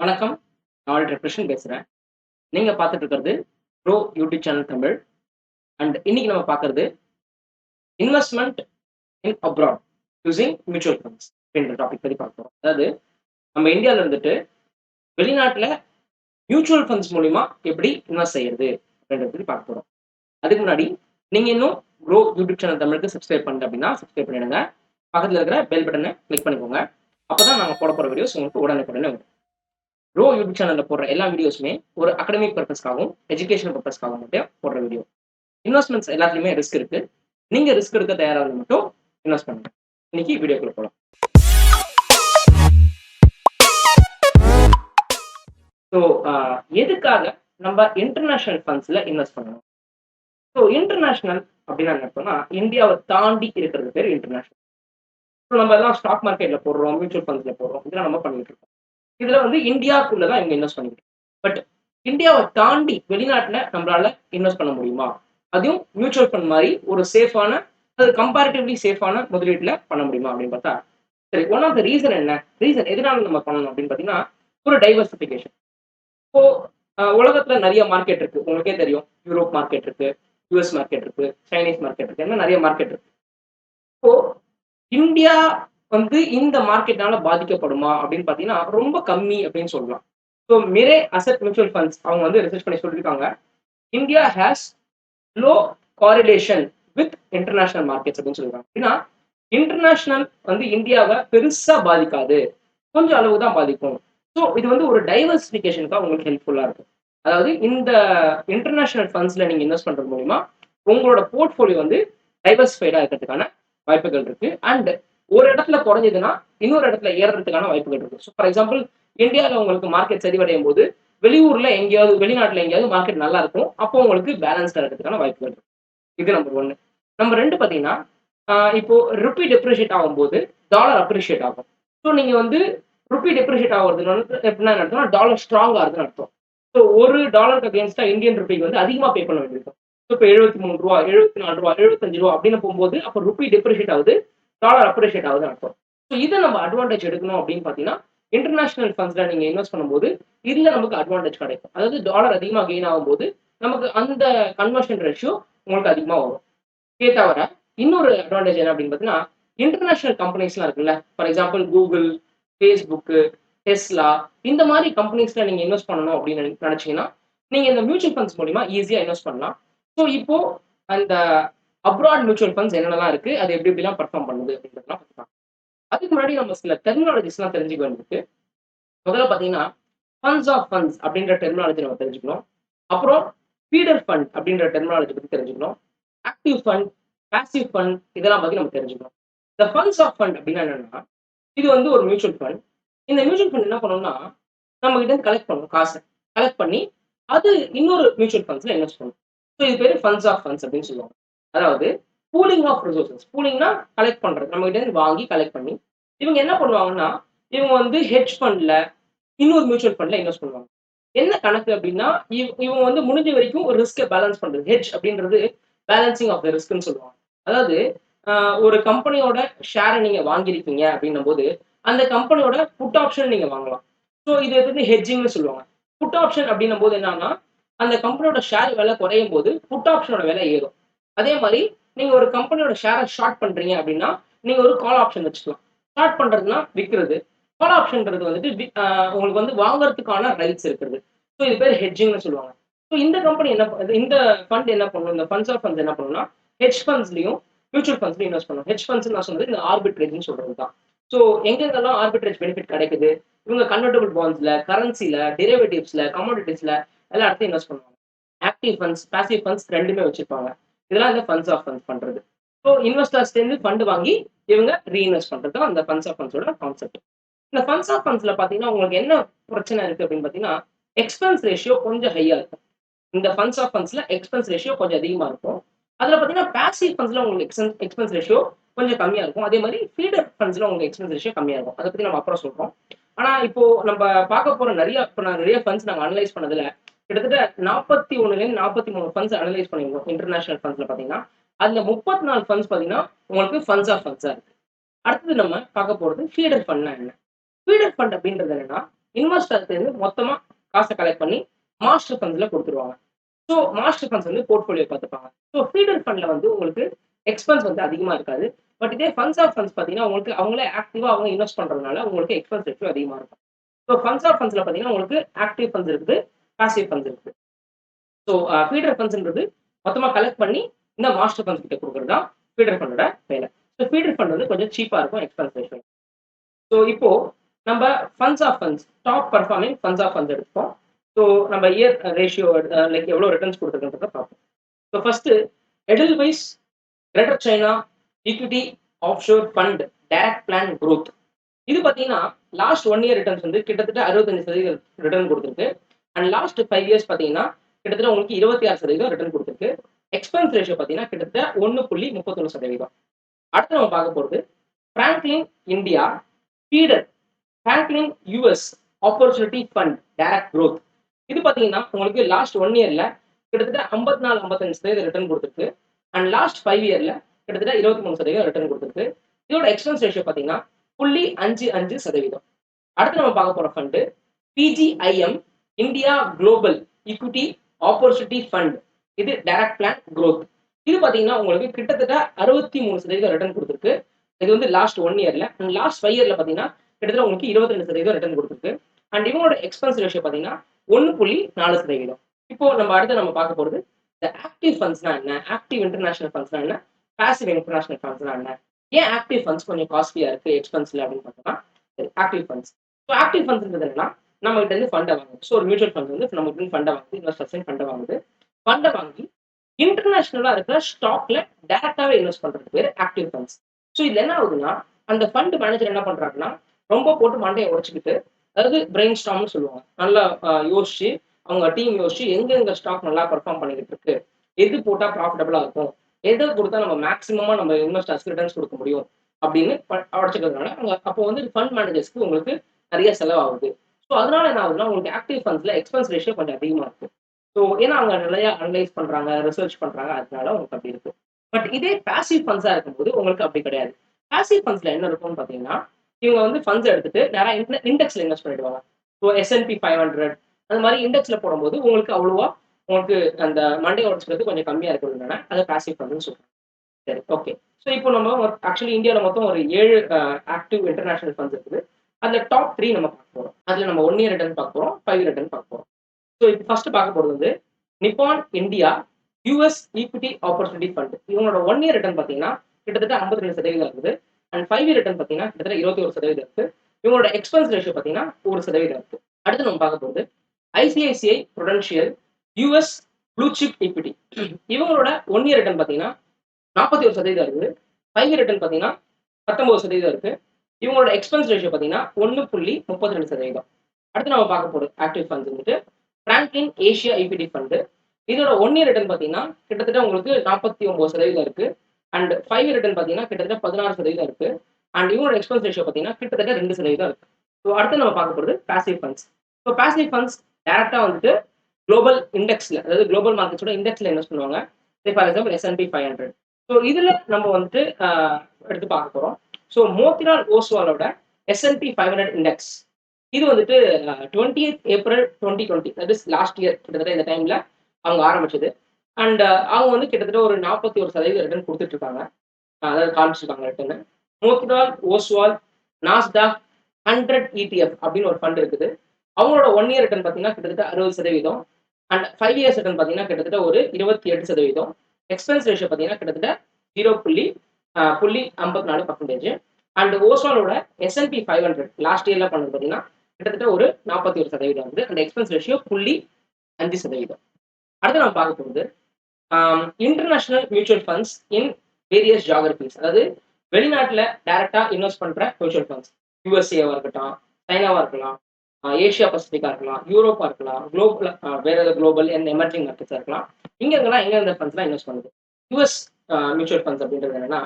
வணக்கம். நான் ரெப்ரஷன் பேசுகிறேன் நீங்கள் பார்த்துட்டு இருக்கிறது bro YouTube channel Tamil. And இன்னைக்கு நம்ம பார்க்கறது investment in abroad using mutual funds அப்படின்ற டாபிக் பற்றி பார்க்குறோம் அதாவது நம்ம இந்தியாவில் இருந்துட்டு வெளிநாட்டில் மியூச்சுவல் ஃபண்ட்ஸ் மூலிமா எப்படி இன்வெஸ்ட் செய்யறது அப்படின்றத பற்றி பார்க்க போகிறோம் அதுக்கு முன்னாடி நீங்கள் இன்னும் ப்ரோ யூடியூப் சேனல் தமிழுக்கு சப்ஸ்கிரைப் பண்ணல அப்படின்னா சப்ஸ்கிரைப் பண்ணிடுங்க. பக்கத்தில் இருக்கிற பெல் பட்டனை கிளிக் பண்ணிக்கோங்க. அப்பதான் நாங்கள் போட போகிற வீடியோஸ் உங்களுக்கு உடனுக்குடனே வரும். ரோ யூடியூப் சேனல்ல போடுற எல்லா வீடியோஸுமே ஒரு அகடமிக் பர்பஸ்க்காகவும் எஜுகேஷன் பர்பஸ்க்காகவும் மட்டும் போடுற வீடியோ இன்வெஸ்ட்மெண்ட்ஸ் எல்லாத்துலயுமே ரிஸ்க் இருக்கு. நீங்க ரிஸ்க் எடுக்க தயாராக மட்டும் இன்வெஸ்ட் பண்ணுங்க. இன்னைக்கு வீடியோக்குள்ள போகலாம் ஸோ எதுக்காக நம்ம இன்டர்நேஷ்னல் ஃபண்ட்ஸ்ல இன்வெஸ்ட் பண்ணணும்? ஸோ இன்டர்நேஷனல் அப்படின்னா என்ன இந்தியாவை தாண்டி இருக்கிறது பேர் இன்டர்நேஷனல் ஸோ நம்ம எல்லாம் ஸ்டாக் மார்க்கெட்ல போடுறோம் மியூச்சுவல் ஃபண்ட்ஸில் போடுறோம் இதெல்லாம் நம்ம பண்ணிட்டு இருக்கோம். இதுல வந்து இந்தியாவுக்குள்ள தான் இவங்க இன்வெஸ்ட் பண்ணிட்டு பட் இந்தியாவை தாண்டி வெளிநாட்டுல நம்மளால இன்வெஸ்ட் பண்ண முடியுமா? அதையும் மியூச்சுவல் ஃபண்ட் மாதிரி ஒரு சேஃபான அது கம்பேரிட்டிவ்லி சேஃபான முதலீட்டுல பண்ண முடியுமா அப்படின்னு பார்த்தா சரி ஒன் ஆஃப் த ரீசன் என்ன? ரீசன் எதனால நம்ம பண்ணணும் அப்படின்னு பாத்தீங்கன்னா ஒரு டைவர்சிஃபிகேஷன் இப்போ உலகத்துல நிறைய மார்க்கெட் இருக்கு. உங்களுக்கே தெரியும். யூரோப் மார்க்கெட் இருக்கு யூஎஸ் மார்க்கெட் இருக்கு சைனீஸ் மார்க்கெட் இருக்கு என்ன நிறைய மார்க்கெட் இருக்கு. இப்போ இந்தியா வந்து இந்த மார்க்கெட்னால பாதிக்கப்படுமா அப்படின்னு பார்த்தீங்கன்னா ரொம்ப கம்மி அப்படின்னு சொல்லலாம். So Mirae asset mutual funds அவங்க வந்து ரிசர்ச் பண்ணி சொல்லியிருக்காங்க. India has low correlation with international markets அப்படின்னு சொல்லியிருக்காங்க. அப்படின்னா இன்டர்நேஷனல் வந்து இந்தியாவை பெருசா பாதிக்காது. கொஞ்சம் அளவு தான் பாதிக்கும். ஸோ இது வந்து ஒரு டைவர்சிஃபிகேஷனுக்காக உங்களுக்கு ஹெல்ப்ஃபுல்லாக இருக்கும். அதாவது இந்த இன்டர்நேஷனல் ஃபண்ட்ஸ்ல நீங்க இன்வெஸ்ட் பண்ணுறது மூலியமா உங்களோட போர்ட்ஃபோலியோ வந்து டைவர்சிஃபைடாக இருக்கிறதுக்கான வாய்ப்புகள் இருக்கு. அண்ட் ஒரு இடத்துல குறைஞ்சதுன்னா இன்னொரு இடத்துல ஏறுறதுக்கான வாய்ப்புகள் இருக்கு. ஸோ ஃபார் எக்ஸாம்பிள் இந்தியாவில் உங்களுக்கு மார்க்கெட் சரிவடையும் போது வெளியூர்ல எங்கேயாவது வெளிநாட்டுல எங்கேயாவது மார்க்கெட் நல்லா இருக்கும். அப்போ உங்களுக்கு பேலன்ஸ்டா இருக்கிறதுக்கான வாய்ப்புகள் இருக்கு. இது நம்பர் ஒன்று நம்பர் ரெண்டு பார்த்தீங்கன்னா இப்போ ருப்பி டெப்ரிஷியேட் ஆகும்போது டாலர் அப்ரிஷியேட் ஆகும். ஸோ நீங்க வந்து ருப்பி டெப்ரிஷியேட் ஆகுறதுன்னு எப்படின்னா என்ன டாலர் ஸ்ட்ராங் இருக்குன்னு அர்த்தம். ஸோ ஒரு டாலருக்கு அகேன்ஸ்டா இந்தியன் ருப்பிக்கு வந்து அதிகமாக பே பண்ண வேண்டியிருக்கும். ஸோ இப்போ எழுபத்தி மூணு ரூபா எழுபத்தி நாலு ரூபா எழுபத்தஞ்சு ரூபா அப்படின்னு போகும்போது அப்போ ருப்பி டெப்ரிஷியேட் ஆகுது. டாலர் அப்ரிஷியேட் ஆகுதுன்னு அர்த்தம். ஸோ இதை நம்ம அட்வான்டேஜ் எடுக்கணும் அப்படின்னு பார்த்தீங்கன்னா இன்டர்நேஷனல் ஃபண்ட்ஸில் நீங்கள் இன்வெஸ்ட் பண்ணும்போது இதில் நமக்கு அட்வான்டேஜ் கிடைக்கும். அதாவது டாலர் அதிகமாக கெயின் ஆகும்போது நமக்கு அந்த கன்வர்ஷன் ரேஷியோ உங்களுக்கு அதிகமாக வரும். இதே தவிர இன்னொரு அட்வான்டேஜ் என்ன அப்படின்னு பார்த்தீங்கன்னா இன்டர்நேஷனல் கம்பெனிஸ்லாம் இருக்குல்ல. For example Google Facebook Tesla இந்த மாதிரி கம்பெனிஸ்ல நீங்க இன்வெஸ்ட் பண்ணணும் அப்படின்னு நினை- நினைச்சீங்கன்னா நீங்க இந்த மியூச்சுவல் ஃபண்ட்ஸ் மூலியமா ஈஸியா இன்வெஸ்ட் பண்ணலாம். ஸோ இப்போ அந்த அப்ராட் மியூச்சுவல் ஃபண்ட்ஸ் என்னென்னலாம் இருக்கு? அது எப்படி எப்படிலாம் பர்ஃபார்ம் பண்ணுது அப்படின்றதுலாம் பார்க்கலாம். அதுக்கு முன்னாடி நம்ம சில டெர்மினாலஜிஸ்லாம் தெரிஞ்சுக்க வேண்டியிருக்கு. முதல்ல பார்த்தீங்கன்னா ஃபண்ட்ஸ் ஆஃப் ஃபண்ட்ஸ் அப்படின்ற டெர்மினாலஜி நம்ம தெரிஞ்சுக்கணும். அப்புறம் ஃபீடர் ஃபண்ட் அப்படின்ற டெர்மினாலஜி பத்தி தெரிஞ்சுக்கணும். ஆக்டிவ் ஃபண்ட் பேசிவ் ஃபண்ட் இதெல்லாம் பத்தி நம்ம தெரிஞ்சுக்கணும். இந்த ஃபண்ட்ஸ் ஆஃப் ஃபண்ட் அப்படின்னா என்னன்னா இது வந்து ஒரு மியூச்சுவல் ஃபண்ட் இந்த மியூச்சுவல் ஃபண்ட் என்ன பண்ணணும்னா நம்ம கிட்ட கலெக்ட் பண்ணணும் காசை. கலெக்ட் பண்ணி அது இன்னொரு மியூச்சுவல் ஃபண்ட்ஸ்ல இன்வெஸ்ட் பண்ணும் ஸோ இது பேர் ஃபண்ட்ஸ் ஆஃப் ஃபண்ட்ஸ் அப்படின்னு சொல்லுவாங்க. அதாவது பூலிங் ஆஃப் ரிசோர்சஸ் பூலிங்னா கலெக்ட் பண்றது. நம்ம கிட்ட இருந்து வாங்கி கலெக்ட் பண்ணி இவங்க என்ன பண்ணுவாங்கன்னா இவங்க வந்து ஹெட்ஜ் ஃபண்ட்ல இன்னொரு மியூச்சுவல் ஃபண்ட்ல இன்வெஸ்ட் பண்ணுவாங்க. என்ன கணக்கு அப்படின்னா இவ் இவங்க வந்து முடிஞ்ச வரைக்கும் ஒரு ரிஸ்க்கை பேலன்ஸ் பண்றது. ஹெட்ஜ் அப்படின்றது பேலன்சிங் ஆஃப் த ரிஸ்க்னு சொல்லுவாங்க. அதாவது ஆஹ், ஒரு கம்பெனியோட ஷேரை நீங்க வாங்கியிருக்கீங்க அப்படின்னும் போது அந்த கம்பெனியோட புட் ஆப்ஷன் நீங்க வாங்கலாம். ஸோ இது வந்து ஹெட்ஜிங்னு சொல்லுவாங்க. புட் ஆப்ஷன் அப்படின்னும் போது என்னன்னா அந்த கம்பெனியோட ஷேர் விலை குறையும் போது புட் ஆப்ஷனோட விலை ஏறும். அதே மாதிரி நீங்க ஒரு கம்பெனியோட ஷேரை ஷார்ட் பண்றீங்க அப்படின்னா நீங்க ஒரு கால் ஆப்ஷன் வச்சுக்கலாம். ஷார்ட் பண்றதுன்னா விற்கிறது கால் ஆப்ஷன்ன்றது வந்துட்டு உங்களுக்கு வந்து வாங்குறதுக்கான ரைட்ஸ் இருக்குது. ஸோ இது பேர் ஹெட்ஜிங்னு சொல்லுவாங்க. ஸோ இந்த கம்பெனி என்ன இந்த ஃபண்ட் என்ன பண்ணும்? இந்த ஃபண்ட்ஸ் ஆஃப் ஃபண்ட்ஸ் என்ன பண்ணும்னா ஹெச் ஃபண்ட்ஸ்லையும் மியூச்சுவல் ஃபண்ட்ஸ்லையும் இன்வெஸ்ட் பண்ணும் ஹெட்ஜ் ஃபண்ட்ஸ் நான் சொன்னது இந்த ஆர்பிட்ரேஜ்னு சொல்றது தான் ஸோ எங்கெங்கெல்லாம் ஆர்பிட்ரேஜ் பெனிஃபிட் கிடைக்குது? இவங்க கன்வெர்டபிள் பாண்ட்ஸ்ல கரன்சில டெரிவேட்டிவ்ஸ்ல கமாடிட்டிஸ்ல எல்லா இடத்தையும் இன்வெஸ்ட் பண்ணுவாங்க. ஆக்டிவ் ஃபண்ட்ஸ் பேசிவ் ஃபண்ட்ஸ் ரெண்டுமே வச்சிருப்பாங்க. இதெல்லாம் இந்த ஃபண்ட்ஸ் ஆஃப் ஃபண்ட்ஸ் பண்றது. ஸோ இன்வெஸ்டர்ஸ்லேருந்து ஃபண்ட் வாங்கி இவங்க ரீஇன்வெஸ்ட் பண்றது தான் அந்த ஃபண்ட்ஸ் ஆஃப் ஃபண்ட்ஸோட கான்செப்ட் இந்த ஃபண்ட்ஸ் ஆஃப் ஃபண்ட்ஸ்ல பாத்தீங்கன்னா உங்களுக்கு என்ன பிரச்சனை இருக்கு அப்படின்னு பாத்தீங்கன்னா எக்ஸ்பென்ஸ் ரேஷியோ கொஞ்சம் ஹையா இருக்கும். இந்த ஃபண்ட்ஸ் ஆஃப் ஃபண்ட்ஸ்ல எக்ஸ்பென்ஸ் ரேஷியோ கொஞ்சம் அதிகமா இருக்கும். அதுல பாத்தீங்கன்னா பேசிவ் ஃபண்ட்ஸ்ல உங்களுக்கு எக்ஸ்பென்ஸ் ரேஷியோ கொஞ்சம் கம்மியா இருக்கும். அதே மாதிரி ஃபீடர் ஃபண்ட்ஸ்ல உங்களுக்கு எக்ஸ்பென்ஸ் ரேஷியோ கம்மியா இருக்கும். அதை பத்தி நம்ம அப்புறம் சொல்றோம். ஆனா இப்போ நம்ம பார்க்க போற நிறைய இப்போ நான் நிறைய ஃபண்ட்ஸ் நாங்கள் அனலைஸ் பண்ணதுல கிட்டத்தட்ட நாற்பத்தி ஒன்றுலேருந்து நாற்பத்தி மூணு ஃபண்ட்ஸ் அனலைஸ் பண்ணிருக்கோம் இன்டர்நேஷனல் ஃபண்ட்ஸில் பார்த்தீங்கன்னா அதில் முப்பத்தி நாலு ஃபண்ட்ஸ் பார்த்தீங்கன்னா உங்களுக்கு ஃபண்ட்ஸ் ஆஃப் ஃபண்ட்ஸாக இருக்குது அடுத்தது நம்ம பார்க்க போகிறது ஃபீடர் ஃபண்ட்னா என்ன? ஃபீடர் ஃபண்ட் அப்படின்றது என்னன்னா இன்வெஸ்டர்ஸ் மொத்தமாக காசை கலெக்ட் பண்ணி மாஸ்டர் ஃபண்ட்ஸில் கொடுத்துருவாங்க. ஸோ மாஸ்டர் ஃபண்ட்ஸ் வந்து போர்ட்ஃபோலியோ பார்த்துப்பாங்க. ஸோ ஃபீடர் ஃபண்டில் வந்து உங்களுக்கு எக்ஸ்பென்ஸ் வந்து அதிகமாக இருக்காது. பட் இதே ஃபண்ட்ஸ் ஆஃப் ஃபண்ட்ஸ் பார்த்தீங்கன்னா உங்களுக்கு அவங்களே ஆக்டிவாக அவங்க இன்வெஸ்ட் பண்ணுறதுனால உங்களுக்கு எக்ஸ்பென்ஸ் ரேஷியோ அதிகமாக இருக்கும். ஸோ ஃபண்ட்ஸ் ஆஃப் ஃபண்ட்ஸில் பார்த்தீங்கன்னா உங்களுக்கு ஆக்டிவ் ஃபண்ட்ஸ் இருக்குது. பாசிவ் ஃபண்ட்ஸ் இருக்குது ஸோ ஃபீடர் ஃபண்ட்ஸ்ன்றது மொத்தமாக கலெக்ட் பண்ணி இந்த மாஸ்டர் ஃபண்ட்ஸ் கிட்ட கொடுக்குறது தான் ஃபீடர் ஃபண்டோட வேலை. ஸோ ஃபீடர் ஃபண்ட் வந்து கொஞ்சம் சீப்பாக இருக்கும் எக்ஸ்பென்ஸ் ரேஷியோ ஸோ இப்போ நம்ம funds of funds top performing funds of funds எடுப்போம் ஸோ நம்ம இயர் ரேஷியோ லைக் எவ்வளோ ரிட்டர்ன்ஸ் கொடுத்துருக்குன்றத பார்ப்போம். So first Edelweiss greater China equity offshore fund direct plan growth இது பார்த்தீங்கன்னா லாஸ்ட் ஒன் இயர் ரிட்டர்ன்ஸ் வந்து கிட்டத்தட்ட அறுபத்தஞ்சு சதவீதம் ரிட்டர்ன் கொடுத்துருக்கு. அண்ட் லாஸ்ட் ஃபைவ் இயர்ஸ் பார்த்தீங்கன்னா கிட்டத்தட்ட உங்களுக்கு இருபத்தி ஆறு சதவீதம் ரிட்டர்ன் கொடுத்துருக்கு. எக்ஸ்பென்ஸ் ரேஷியோ பார்த்தீங்கன்னா கிட்டத்தட்ட ஒன்று புள்ளி முப்பத்தொன்று சதவீதம். அடுத்து நம்ம பார்க்க போகிறது Franklin India feeder Franklin US opportunity fund direct growth இது பார்த்தீங்கன்னா உங்களுக்கு லாஸ்ட் ஒன் இயர்ல கிட்டத்தட்ட ஐம்பத்தி நாலு ஐம்பத்தஞ்சு சதவீதம் ரிட்டர்ன் கொடுத்துருக்கு. அண்ட் லாஸ்ட் ஃபைவ் இயர்ல கிட்டத்தட்ட இருபத்தி மூணு சதவீதம் ரிட்டர்ன் கொடுத்துருக்கு. இதோட எக்ஸ்பென்ஸ் ரேஷியோ பார்த்தீங்கன்னா புள்ளி அஞ்சு அஞ்சு சதவீதம். அடுத்து நம்ம பார்க்க போற fund PGIM India global equity opportunity fund இது டைரக்ட் பிளான் க்ரோத் இது பார்த்தீங்கன்னா உங்களுக்கு கிட்டத்தட்ட அறுபத்தி மூணு சதவீதம் ரிட்டர்ன் கொடுத்துருக்கு. இது வந்து லாஸ்ட் ஒன் இயர்ல அண்ட் லாஸ்ட் ஃபைவ் இயர்ல பார்த்தீங்கன்னா கிட்டத்தட்ட உங்களுக்கு இருபத்தி ரெண்டு சதவீதம் ரிட்டர்ன் கொடுத்துருக்கு. அண்ட் இவங்களோட எக்ஸ்பென்ஸ் ரேஷியோ பார்த்தீங்கன்னா ஒன்று புள்ளி நாலு சதவீதம். இப்போ நம்ம அடுத்து நம்ம பார்க்க போறது இந்த ஆக்டிவ் ஃபண்ட்ஸ்னா என்ன? ஆக்டிவ் இன்டர்நேஷனல் ஃபண்ட்ஸ்னா என்ன? பாசிவ் இன்டர்நேஷனல் ஃபண்ட்ஸ்னா என்ன? ஏன் ஆக்டிவ் ஃபண்ட்ஸ் கொஞ்சம் காஸ்ட்லியா இருக்கு எக்ஸ்பென்சிவ் அப்படின்னு பார்த்தோம்னா ஆக்டிவ் ஃபண்ட்ஸ் ஸோ ஆக்டிவ் ஃபண்ட்ஸ்ன்றது என்னன்னா நம்மகிட்ட இருந்து ஃபண்டை வாங்குது. ஸோ ஒரு மியூச்சுவல் ஃபண்ட் வந்து நம்மகிட்ட இருந்து ஃபண்டை வாங்குது இன்வெஸ்டர்ஸ் ஃபண்டை வாங்குது. ஃபண்டை வாங்கி இன்டர்நேஷ்னலாக இருக்கிற ஸ்டாக்ல டேரக்டாவே இன்வெஸ்ட் பண்ணுறது பேர் ஆக்டிவ் ஃபண்ட்ஸ் ஸோ இது என்ன ஆகுதுன்னா அந்த ஃபண்ட் மேனேஜர் என்ன பண்ணுறாங்கன்னா ரொம்ப போட்டு மண்டையை உடைச்சிக்கிட்டு அதாவது பிரெயின் ஸ்டாம்னு சொல்லுவாங்க. நல்லா யோசிச்சு அவங்க டீம் யோசிச்சு எங்கெங்க ஸ்டாக் நல்லா பர்ஃபார்ம் பண்ணிக்கிட்டு இருக்கு? எது போட்டால் ப்ராஃபிட்டபிளா இருக்கும்? எதை கொடுத்தா நம்ம மேக்ஸிமமாக நம்ம இன்வெஸ்டர்ஸ்க்கு ரிட்டர்ன்ஸ் கொடுக்க முடியும்? அப்படின்னு உடச்சிக்கிறதுனால அவங்க அப்போ வந்து ஃபண்ட் மேனேஜர்ஸ்க்கு உங்களுக்கு நிறைய செலவாகுது. ஸோ அதனால என்ன ஆகுதுன்னா உங்களுக்கு ஆக்டிவ் ஃபண்ட்ஸ்ல எக்ஸ்பென்ஸ் ரேஷியோ கொஞ்சம் அதிகமாக இருக்கும். ஸோ ஏன்னா அவங்க நிறையா அனலைஸ் பண்றாங்க ரிசர்ச் பண்றாங்க அதனால உங்களுக்கு அப்படி இருக்கும். பட் இதே பேசிவ் ஃபண்ட்ஸாக இருக்கும்போது உங்களுக்கு அப்படி கிடையாது. பேசிவ் ஃபண்ட்ஸ்ல என்ன இருக்கும்னு பாத்தீங்கன்னா இவங்க வந்து ஃபண்ட்ஸ் எடுத்துட்டு நிறைய இண்டெக்ஸ்ல இன்வெஸ்ட் பண்ணிடுவாங்க. So S and P five hundred அந்த மாதிரி இண்டெக்ஸ்ல போடும்போது உங்களுக்கு அவ்வளோவா உங்களுக்கு அந்த மண்டே உடச்சுக்கிறது கொஞ்சம் கம்மியா இருக்கிறதுனால அதை பேசிவ் ஃபண்ட்னு சொல்றாங்க. சரி ஓகே ஸோ இப்போ நம்ம ஆக்சுவலி இந்தியாவில் மொத்தம் ஒரு ஏழு ஆக்டிவ் இன்டர்நேஷனல் ஃபண்ட்ஸ் இருக்குது. அதுல டாப் த்ரீ நம்ம பார்க்க போறோம். அதுல நம்ம ஒன் இயர் ரிட்டர்ன் பார்க்க போறோம் ஃபைவ் ரிட்டர்ன் பார்க்க போறோம். ஸோ இப்போ ஃபர்ஸ்ட் பார்க்க போறது வந்து Nippon India US equity opportunity fund இவங்களோட ஒன் இயர் ரிட்டர்ன் பார்த்தீங்கன்னா கிட்டத்தட்ட ஐம்பத்தி ரெண்டு சதவீதம் இருக்குது. அண்ட் ஃபைவ் இயர் ரிட்டர்ன் பார்த்தீங்கன்னா கிட்டத்தட்ட இருபத்தி ஒரு சதவீதம் இருக்கு. இவங்களோட எக்ஸ்பென்ஸ் ரேஷியோ பார்த்தீங்கன்னா ஒரு சதவீதம் இருக்கு. அடுத்து நம்ம பார்க்க போகிறது ICICI Prudential US blue chip equity இவங்களோட ஒன் இயர் ரிட்டர்ன் பார்த்தீங்கன்னா நாற்பத்தி ஒரு சதவீதம் இருக்குது. ஃபைவ் இயர் ரிட்டர்ன் பார்த்தீங்கன்னா பத்தொன்பது சதவீதம் இருக்கு. இவங்களோட எக்ஸ்பென்ஸ் ரேஷியோ பார்த்தீங்கன்னா ஒன்று புள்ளி முப்பத்தி ரெண்டு சதவீதம். அடுத்து நம்ம பார்க்க போகிறது ஆக்டிவ் ஃபண்ட்ஸ் வந்துட்டு பிராங்க்லின் ஏஷியா ஐபிடி ஃபண்டு இதோட ஒன் இயர் ரிட்டர்ன் பார்த்தீங்கன்னா கிட்டத்தட்ட உங்களுக்கு நாற்பத்தி ஒம்பது சதவீதம் இருக்கு. அண்ட் ஃபைவ் இயர் ரிட்டர்ன் பார்த்தீங்கன்னா கிட்டத்தட்ட பதினாறு சதவீதம் இருக்கு. அண்ட் இவங்களோட எக்ஸ்பென்ஸ் ரேஷியோ பார்த்தீங்கன்னா கிட்டத்தட்ட ரெண்டு சதவீதம் இருக்கு. ஸோ அடுத்து நம்ம பார்க்க போகிறது passive funds so passive funds டேரக்டாக வந்துட்டு குளோபல் இண்டெக்ஸில் அதாவது குளோபல் மார்க்கெட்ஸோட இண்டெக்ஸில் இன்வெஸ்ட் பண்ணுவாங்க for example S and P five hundred so இதில் நம்ம வந்துட்டு எடுத்து பார்க்க போகிறோம் so Motilal ஓஸ்வாலோட S and P five hundred index இது வந்துட்டு twenty eight April twenty twenty that is last year கிட்டத்தட்ட இந்த டைம்ல அவங்க ஆரம்பிச்சது. அண்ட் அவங்க வந்து கிட்டத்தட்ட ஒரு நாற்பத்தி ஒரு சதவீதம் ரிட்டர்ன் கொடுத்துட்டு இருக்காங்க அதாவது காமிச்சிருக்காங்க return Motilal Oswal Nasdaq hundred ETF அப்படின்னு ஒரு ஃபண்ட் இருக்குது. அவங்களோட ஒன் இயர் ரிட்டர்ன் பார்த்தீங்கன்னா கிட்டத்தட்ட அறுபது சதவீதம். அண்ட் ஃபைவ் இயர்ஸ் ரிட்டர்ன் பார்த்தீங்கன்னா கிட்டத்தட்ட ஒரு இருபத்தி எட்டு சதவீதம். எக்ஸ்பென்ஸ் ரேஷியோ பார்த்தீங்கன்னா கிட்டத்தட்ட ஜீரோ புள்ளி புள்ளி ஐம்பத்தி நாலு percentage and ஓஸ்வாலோட S and P five hundred last இயர்ல பண்ணது பார்த்தீங்கன்னா கிட்டத்தட்ட ஒரு நாற்பத்தி ஒரு சதவீதம் வந்து அந்த எக்ஸ்பென்ஸ் ரேஷியோ புள்ளி அஞ்சு சதவீதம். அடுத்து நம்ம பார்க்க போகுது international mutual funds in various geographies அதாவது வெளிநாட்டில் டைரக்டா இன்வெஸ்ட் பண்ற மியூச்சுவல் ஃபண்ட்ஸ் யூஎஸ்ஏவா இருக்கட்டும் சைனாவா இருக்கலாம் ஏஷியா பசிபிக்கா இருக்கலாம் யூரோப்பா இருக்கலாம் குளோபல் வேற ஏதாவது குளோபல் எந்த எமர்ஜிங் மார்க்கெட்ஸா இருக்கலாம். இங்க இருக்கலாம் எங்க இந்த ஃபண்ட்ஸ்லாம் இன்வெஸ்ட் பண்ணுது. யூஎஸ் மியூச்சுவல் ஃபண்ட்ஸ் அப்படின்றது என்னன்னா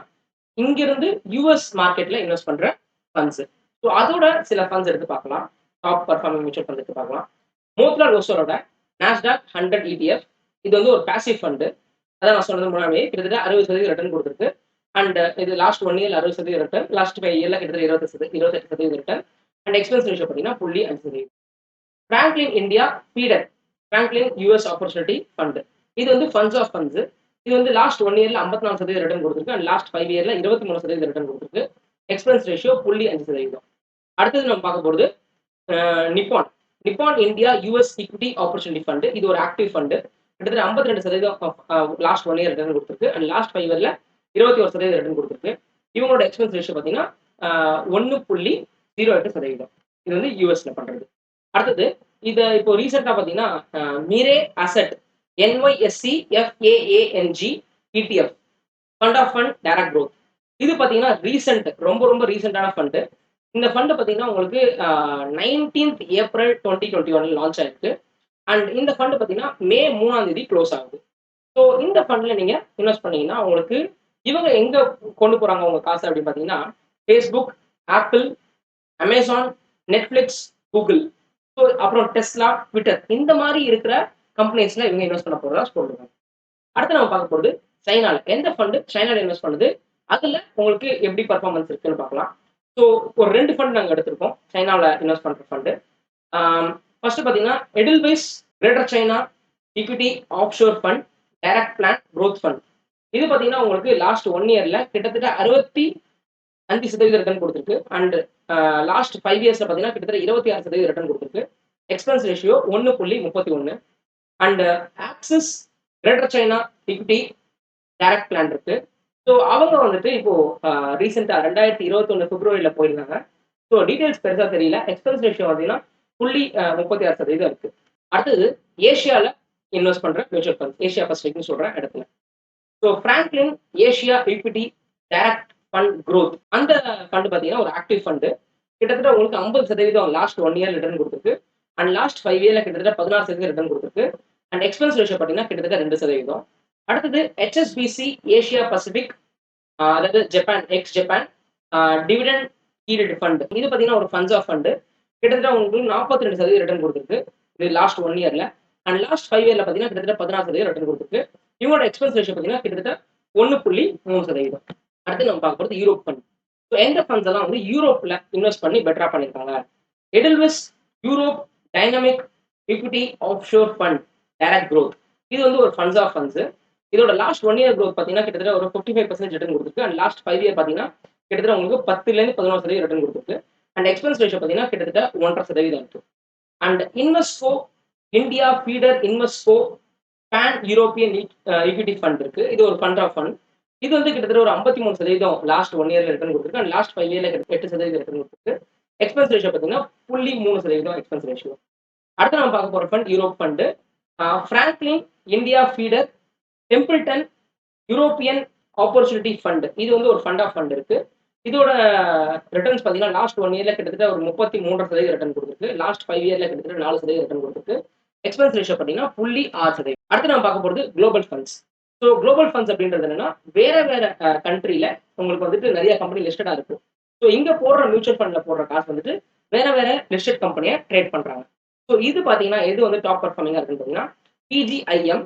இங்கிருந்து யூஎஸ் மார்க்கெட்ல இன்வெஸ்ட் பண்ற ஃபண்ட்ஸ் ஸோ அதோட சில ஃபண்ட்ஸ் எடுத்து பார்க்கலாம். டாப் பர்ஃபார்மிங் மியூச்சுவல் ஃபண்ட் எடுத்து பார்க்கலாம். மோத்லால் ஓசோரோட நாஸ்டாக் ஹண்ட்ரட் இடிஎஃப் இது வந்து ஒரு பாசிவ் ஃபண்டு அதான் நான் சொன்னது முன்னாடி கிட்டத்தட்ட அறுபது சதவீதம் ரிட்டர்ன் கொடுத்துருக்கு. அண்ட் இது லாஸ்ட் ஒன் இயர் அறுபது சதவீதம் ரிட்டர்ன் லாஸ்ட் ஃபைவ் இயர்ல கிட்டத்தட்ட இருபது சதவீதம் இருபத்தெட்டு சதவீதம் ரிட்டர்ன் அண்ட் எக்ஸ்பென்ஸ் ரேஷியோ பார்த்தீங்கன்னா புள்ளி அஞ்சு சதவீதம். Franklin India feeder Franklin US opportunity fund இது வந்து ஃபண்ட்ஸ் ஆஃப் ஃபண்ட்ஸ் இது வந்து லாஸ்ட் ஒன் இயர்ல ஐம்பத்தி நாலு சதவீதம் ரிட்டர்ன் கொடுத்துருக்கு. அண்ட் லாஸ்ட் ஃபைவ் இயர்ல இருபத்தி மூணு சதவீதம் ரிட்டர்ன் கொடுத்துருக்கு. எக்ஸ்பென்ஸ் ரேஷியோ புள்ளி அஞ்சு சதவீதம். அடுத்தது நம்ம பார்க்க போகிறது Nippon Nippon India US equity opportunity fund இது ஒரு ஆக்டிவ் ஃபண்டு கிட்டத்தட்ட ஐம்பத்தி ரெண்டு சதவீதம் லாஸ்ட் ஒன் இயர் ரிட்டர்ன் கொடுத்துருக்கு. அண்ட் லாஸ்ட் ஃபைவ் இயர்ல இருபத்தி ஒரு சதவீதம் ரிட்டர்ன் கொடுத்துருக்கு. இவங்களோட எக்ஸ்பென்ஸ் ரேஷியோ பார்த்தீங்கன்னா ஒன்று புள்ளி ஜீரோ எட்டு சதவீதம். இது வந்து யூஎஸ்ல பண்றது. அடுத்தது இதை இப்போ ரீசெண்டாக பார்த்தீங்கன்னா Mirae asset NYSE FAANG ETF fund of fund direct growth இது பார்த்தீங்கன்னா ரீசெண்ட் ரொம்ப ரொம்ப ரீசெண்டான ஃபண்டு இந்த ஃபண்டு பார்த்தீங்கன்னா உங்களுக்கு நைன்டீன்த் ஏப்ரல் டுவெண்ட்டி டுவெண்ட்டி ஒன்ல லான்ச் ஆயிருக்கு. அண்ட் இந்த ஃபண்டு பார்த்தீங்கன்னா மே மூணாம் தேதி க்ளோஸ் ஆகுது. ஸோ இந்த ஃபண்டில் நீங்கள் இன்வெஸ்ட் பண்ணீங்கன்னா உங்களுக்கு இவங்க எங்கே கொண்டு போகிறாங்க உங்கள் காசு அப்படின்னு பார்த்தீங்கன்னா Facebook Apple Amazon Netflix Google so அப்புறம் டெஸ்லா ட்விட்டர் இந்த மாதிரி இருக்கிற கம்பெனிஸ்ல இவங்க இன்வெஸ்ட் பண்ண போறதா சொல்றாங்க. அடுத்து நம்ம பார்க்க போறது சைனால. எந்த ஃபண்டு சைனால இன்வெஸ்ட் பண்ணுது? அதுல உங்களுக்கு எப்படி பர்ஃபார்மன்ஸ் இருக்குன்னு பார்க்கலாம். ஸோ ஒரு ரெண்டு ஃபண்ட் நாங்கள் எடுத்திருக்கோம். சைனாவில் இன்வெஸ்ட் பண்ற ஃபண்டு ஃபர்ஸ்ட் பார்த்தீங்கன்னா Edelweiss greater China equity offshore fund direct plan growth fund இது பார்த்தீங்கன்னா உங்களுக்கு லாஸ்ட் ஒன் இயர்ல கிட்டத்தட்ட அறுபத்தி அஞ்சு சதவீத ரிட்டர்ன் கொடுத்துருக்கு. அண்ட் லாஸ்ட் ஃபைவ் இயர்ஸ்ல பார்த்தீங்கன்னா கிட்டத்தட்ட இருபத்தி ஆறு சதவீத ரிட்டர்ன் கொடுத்துருக்கு. எக்ஸ்பென்ஸ் ரேஷியோ ஒன்று புள்ளி முப்பத்தி ஒன்று and Axis greater China equity direct plan இருக்கு. ஸோ அவங்க வந்துட்டு இப்போ uh, ரீசெண்டாக ரெண்டாயிரத்தி இருபத்தொன்னு பிப்ரவரியில் போயிருந்தாங்க. ஸோ டீடைல்ஸ் பெருசாக தெரியல. எக்ஸ்பென்ஸ் ரேஷியோ பார்த்தீங்கன்னா புள்ளி uh, முப்பத்தி ஆறு சதவீதம் இருக்கு. அடுத்தது ஏஷியாவில் இன்வெஸ்ட் பண்ணுற மியூச்சுவல் ஃபண்ட் ஏஷியா பசிபிக்னு சொல்கிற இடத்துல. So Franklin Asia equity direct fund growth அந்த ஃபண்ட் பார்த்தீங்கன்னா ஒரு ஆக்டிவ் ஃபண்டு கிட்டத்தட்ட உங்களுக்கு ஐம்பது சதவீதம் லாஸ்ட் ஒன் இயர் ரிட்டர்ன் கொடுத்துருக்கு. அண்ட் லாஸ்ட் ஃபைவ் இயர்ல கிட்டத்தட்ட பதினாறு சதவீதம் ரிட்டர்ன் கொடுத்துருக்கு. அண்ட் எக்ஸ்பென்ஸ் ரேஷியோ பார்த்தீங்கன்னா கிட்டத்தட்ட ரெண்டு சதவீதம். அடுத்தது ஹெச்எஸ்பிசி ஏஷியா பசிபிக் அதாவது Japan ex Japan dividend yield fund இது பார்த்தீங்கன்னா ஒரு ஃபண்ட்ஸ் ஆஃப் ஃபண்டு கிட்டத்தட்ட உங்களுக்கு நாற்பத்தி ரெண்டு சதவீதம் ரிட்டர்ன் கொடுத்துருக்கு. இது லாஸ்ட் ஒன் இயர்ல அண்ட் லாஸ்ட் ஃபைவ் இயர்ல பார்த்தீங்கன்னா கிட்டத்தட்ட பதினாறு சதவீதம் ரிட்டர்ன் கொடுத்துருக்கு. இவங்களோட எக்ஸ்பென்ஸ் ரேஷியோ பார்த்தீங்கன்னா கிட்டத்தட்ட ஒன்று புள்ளி மூணு சதவீதம். அடுத்து நம்ம பார்க்க போகிறது யூரோப் ஃபண்ட் ஸோ எந்த ஃபண்ட்ஸ் எல்லாம் வந்து யூரோப்பில் இன்வெஸ்ட் பண்ணி பெட்டராக பண்ணியிருக்காங்க Edelweiss Europe dynamic equity offshore fund direct growth இது வந்து ஒரு ஃபண்ட்ஸ் ஆஃப் ஃபண்ட்ஸ் இதோட லாஸ்ட் ஒன் இயர் க்ரோத் பார்த்தீங்கன்னா கிட்டத்தட்ட ஒரு ஃபிஃப்டி ஃபைவ் பர்சன்ட் ரிட்டர்ன் கொடுத்துருக்கு. அண்ட் லாஸ்ட் ஃபைவ் இயர் பார்த்தீங்கன்னா கிட்டத்தட்ட உங்களுக்கு பத்துலேருந்து பதினோரு சதவீதம் ரிட்டர்ன் கொடுத்துருக்கு. அண்ட் எக்ஸ்பென்ஸ் ரேஷியோ பார்த்தீங்கன்னா கிட்டத்தட்ட ஒன்றரை சதவீதம் இருக்கும் and Invesco India feeder Invesco pan European equity fund இருக்கு. இது ஒரு ஃபண்ட் ஆஃப் ஃபண்ட் இது வந்து கிட்டத்தட்ட ஒரு ஐம்பத்தி மூணு சதவீதம் லாஸ்ட் ஒன் இயர்ல ரிட்டர்ன் கொடுத்துருக்கு. அண்ட் லாஸ்ட் ஃபைவ் இயர்ல எட்டு சதவீதம் ரிட்டர்ன் கொடுத்துருக்கு. எக்ஸ்பென்ஸ் ரேஷியோ பார்த்தீங்கன்னா புள்ளி மூணு சதவீதம் எக்ஸ்பென்ஸ் ரேஷியோ அடுத்து நம்ம பார்க்க போற fund Europe fund Franklin India feeder Templeton European opportunity fund இது வந்து ஒரு ஃபண்ட் ஆஃப் ஃபண்ட் இருக்கு. இதோட ரிட்டர்ன்ஸ் பார்த்தீங்கன்னா லாஸ்ட் ஒன் இயர்ல கிட்டத்தட்ட ஒரு முப்பத்தி மூன்று சதவீதம் ரிட்டர்ன் கொடுத்துருக்கு. லாஸ்ட் ஃபைவ் இயர்ல கிட்டத்தட்ட நாலு சதவீதம் ரிட்டர்ன் கொடுத்துருக்கு. எக்ஸ்பென்ஸ் ரேஷோ பார்த்தீங்கன்னா புள்ளி ஆறு சதவீதம். அடுத்து நம்ம பார்க்க போகிறது global funds so global funds அப்படின்றது என்னன்னா வேற வேற கண்ட்ரியில உங்களுக்கு வந்துட்டு நிறைய கம்பெனி லிஸ்டடாக இருக்கும். ஸோ இங்க போடுற மியூச்சுவல் ஃபண்ட்ல போடுற காசு வந்துட்டு வேற வேற லிஸ்டட் கம்பெனியை ட்ரேட் பண்றாங்க. ஸோ இது பார்த்தீங்கன்னா எது வந்து டாப் பர்ஃபார்மிங்கா இருக்குன்னு பார்த்தீங்கன்னா PGIM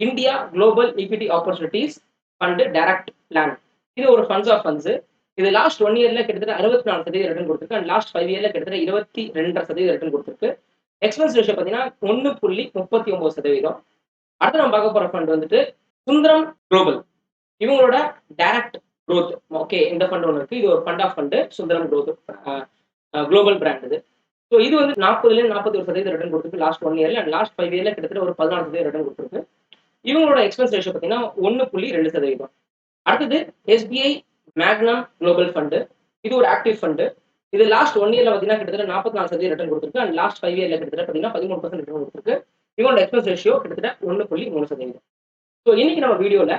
India global equity opportunities fund direct plan இது ஒரு ஃபண்ட்ஸ் ஆஃப் ஃபண்ட்ஸ் இது லாஸ்ட் ஒன் இயர்ல கிட்டத்தட்ட அறுபத்தி நாலு சதவீதம் ரிட்டர்ன் கொடுத்துருக்கு அண்ட் லாஸ்ட் ஃபைவ் இயர்ல கிட்டத்தட்ட இருபத்தி ரெண்டரை சதவீதம் ரிட்டர்ன் கொடுத்துருக்கு. எக்ஸ்பென்ஸ் ரேஷியோ பார்த்தீங்கன்னா ஒன்று புள்ளி முப்பத்தி ஒன்பது சதவீதம். அடுத்து நம்ம பார்க்க போற ஃபண்ட் வந்துட்டு சுந்தரம் குளோபல் இவங்களோட டைரக்ட் க்ரோத் ஓகே இந்த ஃபண்ட் ஒன்று இருக்கு. இது ஒரு fund of fund Sundaram growth global brand இது. ஸோ இது வந்து நாற்பதுலேருந்து நாற்பத்தி ஒரு சதவீதம் ரிட்டர்ன் கொடுத்துருக்கு லாஸ்ட் ஒன் இயர்ல அண்ட் லாஸ்ட் ஃபைவ் இயர்ல கிட்டத்தட்ட ஒரு பதினாலு சதவீதம் ரிட்டர்ன் கொடுத்துருக்கு. இவங்களோட எக்ஸ்பென்ஸ் ரேஷியோ பார்த்தீங்கன்னா ஒன்று புள்ளி ரெண்டு சதவீதம். அடுத்தது எஸ்பிஐ மேக்னம் குளோபல் ஃபண்டு இது ஒரு ஆக்டிவ் ஃபண்டு இது லாஸ்ட் ஒன் இயர்ல பார்த்தீங்கன்னா கிட்டத்தட்ட நாற்பத்தி நாலு சதவீதம் ரிட்டர்ன் கொடுத்துருக்கு அண்ட் லாஸ்ட் ஃபைவ் இயர்ல கிட்டத்தட்ட பார்த்தீங்கன்னா பதிமூணு பர்சன்ட் ரிட்டர்ன் கொடுத்துருக்கு. இவங்களோட எக்ஸ்பென்ஸ் ரேஷியோ கிட்டத்தட்ட ஒன்று புள்ளி மூணு சதவீதம். ஸோ இன்னைக்கு நம்ம வீடியோவில்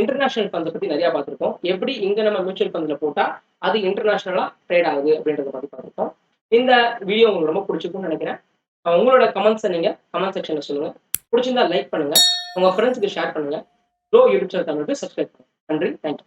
இன்டர்நேஷனல் ஃபண்ட்ஸை பற்றி நிறையா பார்த்துருக்கோம். எப்படி இங்கே நம்ம மியூச்சுவல் ஃபண்ட்ஸில் போட்டால் அது இன்டர்நேஷனலாக ட்ரேட் ஆகுது அப்படின்றத பற்றி பார்த்துருக்கோம். இந்த வீடியோ உங்களுக்கு ரொம்ப பிடிச்சிருக்கும்னு நினைக்கிறேன். உங்களோட கமெண்ட்ஸை நீங்கள் கமெண்ட் செக்ஷனில் சொல்லுங்கள் பிடிச்சிருந்தா லைக் பண்ணுங்கள் உங்கள் ஃப்ரெண்ட்ஸுக்கு ஷேர் பண்ணுங்கள் ப்ரோ யூடியூப் சேனல் தமிழுக்கு சப்ஸ்கிரைப் பண்ணுங்கள் நன்றி. Thank you